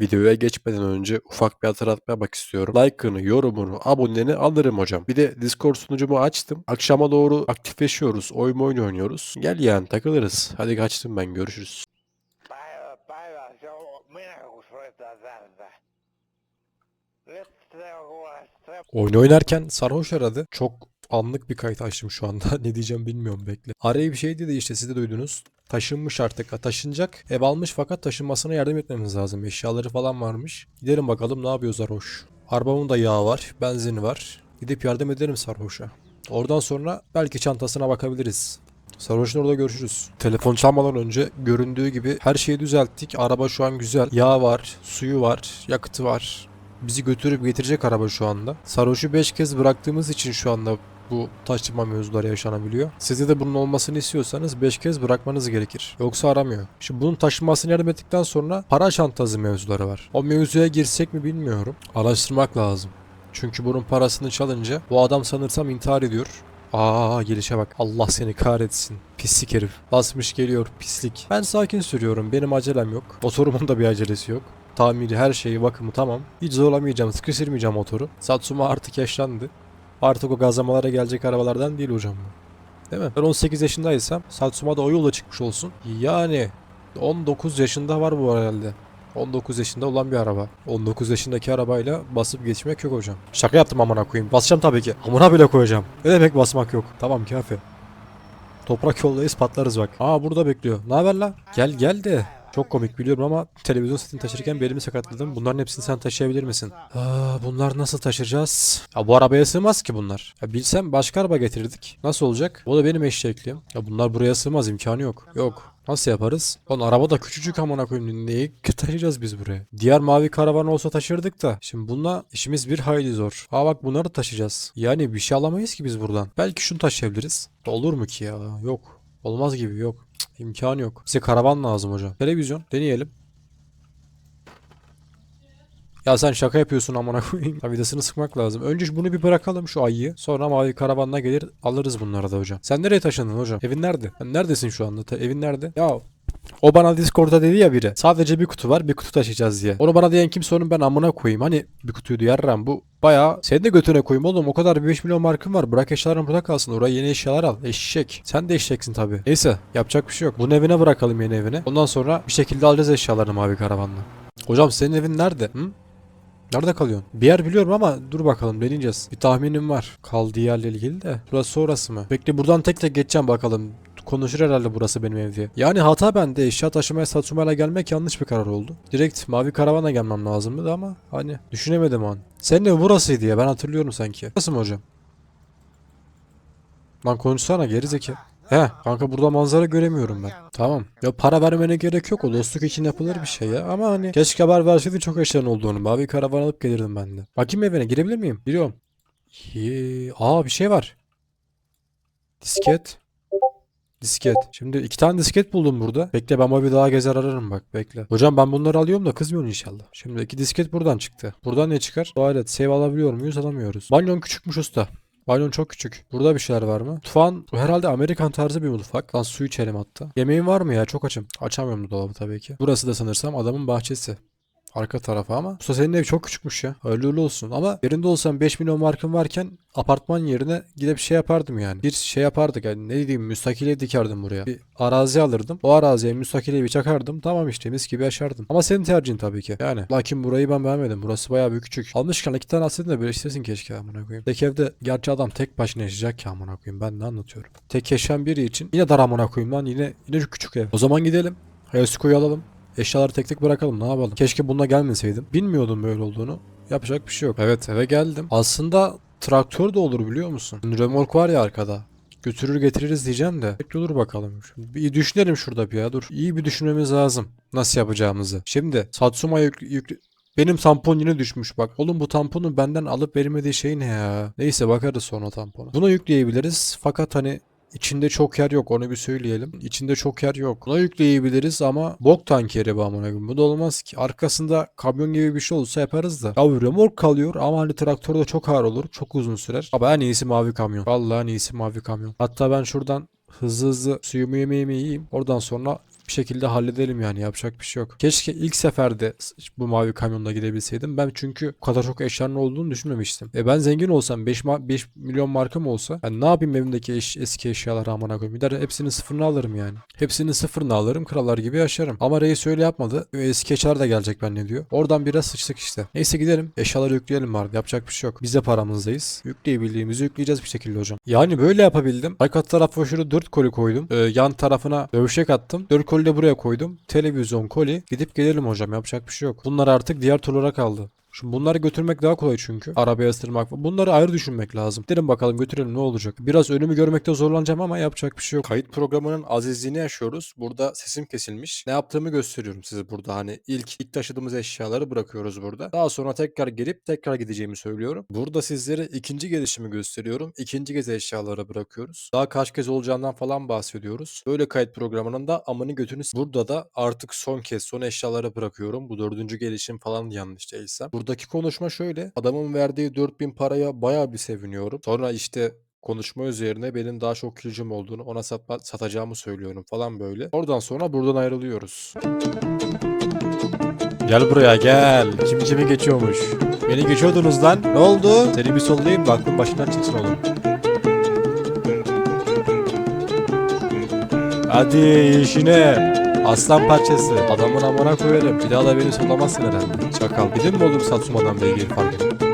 Videoya geçmeden önce ufak bir hatırlatma yapmak istiyorum. Like'ını, yorumunu, aboneni alırım hocam. Bir de Discord sunucumu açtım. Akşama doğru aktifleşiyoruz. Oyun oyun oynuyoruz. Gel yani takılırız. Hadi kaçtım ben görüşürüz. Oyun oynarken sarhoş aradı. Çok anlık bir kayıt açtım şu anda. ne diyeceğim bilmiyorum bekle. Araya bir şey dedi işte siz de duydunuz. Taşınmış artık. Taşınacak. Ev almış fakat taşınmasına yardım etmemiz lazım. Eşyaları falan varmış. Gidelim bakalım ne yapıyor sarhoş. Arabamın da yağı var. Benzini var. Gidip yardım ederim sarhoşa. Oradan sonra belki çantasına bakabiliriz. Sarhoş'un orada görüşürüz. Telefon çalmadan önce göründüğü gibi her şeyi düzelttik. Araba şu an güzel. Yağ var, suyu var, yakıtı var. Bizi götürüp getirecek araba şu anda. Sarhoş'u 5 kez bıraktığımız için şu anda bu taşıma mevzuları yaşanabiliyor. Siz de bunun olmasını istiyorsanız 5 kez bırakmanız gerekir. Yoksa aramıyor. Şimdi bunun taşınmasını yardım ettikten sonra para çantası mevzuları var. O mevzuya girsek mi bilmiyorum. Araştırmak lazım. Çünkü bunun parasını çalınca bu adam sanırsam intihar ediyor. Aa gelişe bak. Allah seni kahretsin. Pislik herif. Basmış geliyor pislik. Ben sakin sürüyorum. Benim acelem yok. Motorumun da bir acelesi yok. Tamiri her şeyi bakımı tamam. Hiç zorlamayacağım. Sıkıştırmayacağım motoru. Satsuma artık yaşlandı. Artık o gazlamalara gelecek arabalardan değil hocam bu. Değil mi? Ben 18 yaşındaysam Satsuma da o yola çıkmış olsun. Yani 19 yaşında var bu herhalde. 19 yaşında olan bir araba. 19 yaşındaki arabayla basıp geçmek yok hocam. Şaka yaptım amına koyayım. Basacağım tabii ki. Amına bile koyacağım. Ne demek basmak yok? Tamam kafi. Toprak yoldayız patlarız bak. Aa burada bekliyor. Ne haber lan? Gel gel de. Çok komik biliyorum ama televizyon setini taşırken belimi sakatladım. Bunların hepsini sen taşıyabilir misin? Aa, bunlar nasıl taşıyacağız? Ya bu arabaya sığmaz ki bunlar. Ya bilsem başka araba getirdik. Nasıl olacak? O da benim eşekliğim. Ya bunlar buraya sığmaz imkanı yok. Yok. Nasıl yaparız? Lan araba da küçücük amına koyayım. Neyi taşıyacağız biz buraya? Diğer mavi karavan olsa taşırdık da. Şimdi bununla işimiz bir hayli zor. Aa bak bunları taşıyacağız. Yani bir şey alamayız ki biz buradan. Belki şunu taşıyabiliriz. Olur mu ki ya? Yok. Olmaz gibi yok. Cık, İmkanı yok. Bize karavan lazım hocam. Televizyon deneyelim. Ya sen şaka yapıyorsun amına koyayım. Ya Vidasını sıkmak lazım. Önce bunu bir bırakalım şu ayıyı. Sonra mavi karavanla gelir alırız bunları da hocam. Sen nereye taşındın hocam? Evin nerede? Sen neredesin şu anda? Ta- evin nerede? Ya o bana Discord'da dedi ya biri. Sadece bir kutu var bir kutu taşıyacağız diye. Onu bana diyen kimse onun ben amına koyayım. Hani bir kutuydu yarram bu bayağı senin de götüne koyayım oğlum. O kadar bir 5 milyon markın var. Bırak eşyaların burada kalsın. Oraya yeni eşyalar al. Eşek. Sen de eşeksin tabii. Neyse yapacak bir şey yok. Bunun evine bırakalım yeni evine. Ondan sonra bir şekilde alacağız eşyalarını mavi karavanla. Hocam senin evin nerede? Hı? Nerede kalıyorsun? Bir yer biliyorum ama dur bakalım deneyeceğiz. Bir tahminim var. Kaldığı yerle ilgili de. Burası orası mı? Bekle buradan tek tek geçeceğim bakalım. Konuşur herhalde burası benim ev. Yani hata bende. Eşya taşımaya Satsumayla gelmek yanlış bir karar oldu. Direkt mavi karavana gelmem lazımdı ama hani düşünemedim an. Senin ev burasıydı ya ben hatırlıyorum sanki. Burası mı hocam? Lan konuşsana gerizekalı. He kanka burada manzara göremiyorum ben. Tamam. Ya para vermene gerek yok o dostluk için yapılır bir şey ya. Ama hani keşke haber verseydin çok eşyanın olduğunu. Mavi karavan alıp gelirdim ben de. Bakayım evine girebilir miyim? Giriyorum. Yee. Aa bir şey var. Disket. Disket. Şimdi iki tane disket buldum burada. Bekle ben bir daha gezer ararım bak bekle. Hocam ben bunları alıyorum da kızmıyorsun inşallah. Şimdi iki disket buradan çıktı. Buradan ne çıkar? Tuvalet. Save alabiliyor muyuz? Alamıyoruz. Banyon küçükmüş usta. Banyon çok küçük. Burada bir şeyler var mı? Mutfağın bu herhalde Amerikan tarzı bir mutfak. Lan su içelim hatta. Yemeğin var mı ya? Çok açım. Açamıyorum dolabı tabii ki. Burası da sanırsam adamın bahçesi. Arka tarafı ama. Usta senin ev çok küçükmüş ya. Öyle olsun. Ama yerinde olsam 5 milyon markım varken apartman yerine gidip şey yapardım yani. Bir şey yapardık yani ne diyeyim müstakil ev dikerdim buraya. Bir arazi alırdım. O araziye müstakil evi çakardım. Tamam işte mis gibi yaşardım. Ama senin tercihin tabii ki. Yani. Lakin burayı ben beğenmedim. Burası bayağı bir küçük. Almışken iki tane alsaydın da böyle istesin keşke amına koyayım. Tek evde gerçi adam tek başına yaşayacak ki amına koyayım. Ben ne anlatıyorum. Tek yaşayan biri için yine dar amına koyayım lan yine yine küçük ev. O zaman gidelim. Hayasuko'yu alalım. Eşyaları tek tek bırakalım ne yapalım. Keşke bununla gelmeseydim. Bilmiyordum böyle olduğunu. Yapacak bir şey yok. Evet eve geldim. Aslında traktör de olur biliyor musun? Römork var ya arkada. Götürür getiririz diyeceğim de. Bekle dur bakalım. Şimdi bir düşünelim şurada bir ya dur. İyi bir düşünmemiz lazım. Nasıl yapacağımızı. Şimdi Satsuma yük, yük- benim tampon yine düşmüş bak. Oğlum bu tamponu benden alıp vermediği şey ne ya? Neyse bakarız sonra tampona. Buna yükleyebiliriz. Fakat hani İçinde çok yer yok onu bir söyleyelim. İçinde çok yer yok. Buna yükleyebiliriz ama bok tankeri bu amına. Bu da olmaz ki. Arkasında kamyon gibi bir şey olsa yaparız da. Ya remork kalıyor ama hani traktör de çok ağır olur. Çok uzun sürer. Ama en iyisi mavi kamyon. Vallahi en iyisi mavi kamyon. Hatta ben şuradan hızlı hızlı suyumu yemeğimi yiyeyim. Oradan sonra bir şekilde halledelim yani yapacak bir şey yok. Keşke ilk seferde bu mavi kamyonla gidebilseydim. Ben çünkü bu kadar çok eşyanın olduğunu düşünmemiştim. E ben zengin olsam 5, 5 milyon markam olsa ben ne yapayım evimdeki eş- eski eşyaları amına koyayım. Gider hepsinin sıfırını alırım yani. Hepsinin sıfırını alırım krallar gibi yaşarım. Ama reis öyle yapmadı. E, Eski eşyalar da gelecek ben ne diyor. Oradan biraz sıçtık işte. Neyse gidelim. Eşyaları yükleyelim bari. Yapacak bir şey yok. Biz de paramızdayız. Yükleyebildiğimizi yükleyeceğiz bir şekilde hocam. Yani böyle yapabildim. Arka tarafa şöyle 4 koli koydum. Ee, yan tarafına dövüşek attım. 4 koli de buraya koydum. Televizyon koli. Gidip gelelim hocam. Yapacak bir şey yok. Bunlar artık diğer turlara kaldı. Şimdi bunları götürmek daha kolay çünkü. Arabaya ısırmak. Bunları ayrı düşünmek lazım. Dedim bakalım götürelim ne olacak. Biraz önümü görmekte zorlanacağım ama yapacak bir şey yok. Kayıt programının azizliğini yaşıyoruz. Burada sesim kesilmiş. Ne yaptığımı gösteriyorum size burada. Hani ilk ilk taşıdığımız eşyaları bırakıyoruz burada. Daha sonra tekrar gelip tekrar gideceğimi söylüyorum. Burada sizlere ikinci gelişimi gösteriyorum. İkinci kez eşyaları bırakıyoruz. Daha kaç kez olacağından falan bahsediyoruz. Böyle kayıt programının da amını götünü s- Burada da artık son kez son eşyaları bırakıyorum. Bu dördüncü gelişim falan yanlış değilsem. Buradaki konuşma şöyle. Adamın verdiği 4000 paraya bayağı bir seviniyorum. Sonra işte konuşma üzerine benim daha çok gücüm olduğunu ona satma, satacağımı söylüyorum falan böyle. Oradan sonra buradan ayrılıyoruz. Gel buraya gel. Kim kimi geçiyormuş. Beni geçiyordunuz lan. Ne oldu? Seni bir sollayayım da aklın başından çıksın oğlum. Hadi işine. Aslan parçası. Adamın amına koyarım. Bir daha da beni sollamazsın herhalde. Çakal. Bildin mi oğlum Satsuma'dan beygir farkını?